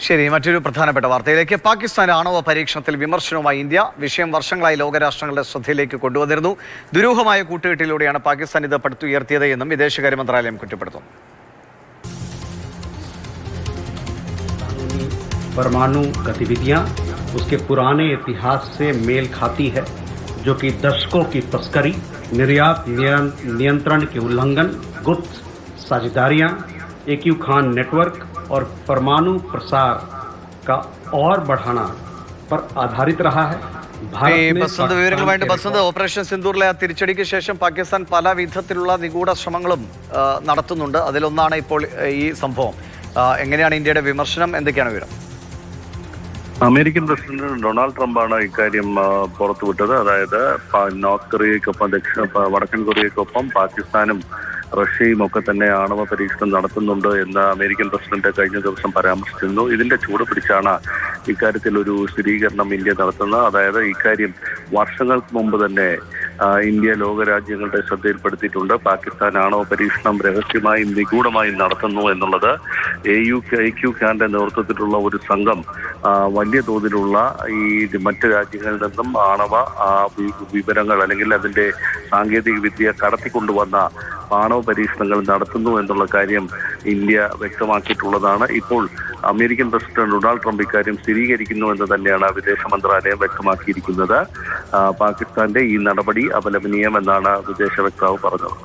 ശരി മറ്റൊരു പ്രധാനപ്പെട്ട വാർത്തയിലേക്ക് പാകിസ്ഥാൻ ആണവ പരീക്ഷണത്തിൽ വിമർശനവുമായി ഇന്ത്യ വിഷയം വർഷങ്ങളായി ലോകരാഷ്ട്രങ്ങളുടെ ശ്രദ്ധയിലേക്ക് കൊണ്ടുവന്നിരുന്നു ദുരൂഹമായ കൂട്ടുകെട്ടിലൂടെയാണ് പാകിസ്ഥാൻ ഇത് പടുത്തുയർത്തിയത് എന്നും വിദേശകാര്യ മന്ത്രാലയം കുറ്റപ്പെടുത്തുന്നു परमाणु गतिविधियां उसके पुराने इतिहास से मेल खाती है जो कि दशकों की तस्करी निर्यात नियं- नियंत्रण के उल्लंघन गुप्त साझेदारियां एक यू खान नेटवर्क और परमाणु प्रसार का और बढ़ाना पर आधारित रहा है ഈ भारत ने ബസന്ത് पाकिस्तान വിവരങ്ങളുമായിട്ട് के ബസന്ത് ഓപ്പറേഷൻ സിന്ദൂറിലെ ആ തിരിച്ചടിക്ക് ശേഷം പാകിസ്ഥാൻ പല വിധത്തിലുള്ള നിഗൂഢ ശ്രമങ്ങളും ആ, നടത്തുന്നുണ്ട് അതിലൊന്നാണ് ഇപ്പോൾ ആ, ഈ സംഭവം ആ, എങ്ങനെയാണ് ഇന്ത്യയുടെ വിമർശനം എന്തൊക്കെയാണ് വിവരം അമേരിക്കൻ പ്രസിഡന്റ് ഡൊണാൾഡ് ട്രംപാണ് ഇക്കാര്യം ആ, പുറത്തുവിട്ടത് അതായത് പ- നോർത്ത് കൊറിയയ്ക്കൊപ്പം ദക്ഷിണ പ- വടക്കൻ കൊറിയയ്ക്കൊപ്പം പാകിസ്ഥാനും റഷ്യയും ഒക്കെ തന്നെ ആണവ പരീക്ഷണം നടത്തുന്നുണ്ട് എന്ന് അമേരിക്കൻ പ്രസിഡന്റ് കഴിഞ്ഞ ദിവസം പരാമർശിച്ചിരുന്നു. ഇതിന്റെ ചൂട് പിടിച്ചാണ് ഇക്കാര്യത്തിൽ ഒരു സ്ഥിരീകരണം ഇന്ത്യ നടത്തുന്നത്. അതായത് ഇക്കാര്യം വർഷങ്ങൾക്ക് മുമ്പ് തന്നെ ഇന്ത്യ ലോകരാജ്യങ്ങളുടെ ശ്രദ്ധയിൽപ്പെടുത്തിയിട്ടുണ്ട്. പാകിസ്ഥാൻ ആണവ പരീക്ഷണം രഹസ്യമായും നിഗൂഢമായും നടത്തുന്നു എന്നുള്ളത് എ യു ഐ ക്യു ഖാന്റെ നേതൃത്വത്തിലുള്ള ഒരു സംഘം വലിയ തോതിലുള്ള ഈ മറ്റ് രാജ്യങ്ങളിൽ നിന്നും ആണവ വിവരങ്ങൾ അല്ലെങ്കിൽ അതിന്റെ സാങ്കേതിക വിദ്യ കടത്തിക്കൊണ്ടുവന്ന ആണവ പരീക്ഷണങ്ങൾ നടത്തുന്നു എന്നുള്ള കാര്യം ഇന്ത്യ വ്യക്തമാക്കിയിട്ടുള്ളതാണ്. ഇപ്പോൾ അമേരിക്കൻ പ്രസിഡന്റ് ഡൊണാൾഡ് ട്രംപ് ഇക്കാര്യം സ്ഥിരീകരിക്കുന്നു എന്ന് തന്നെയാണ് വിദേശ മന്ത്രാലയം വ്യക്തമാക്കിയിരിക്കുന്നത്. പാകിസ്ഥാന്റെ ഈ നടപടി അപലപനീയമെന്നാണ് വിദേശ വക്താവ് പറഞ്ഞത്.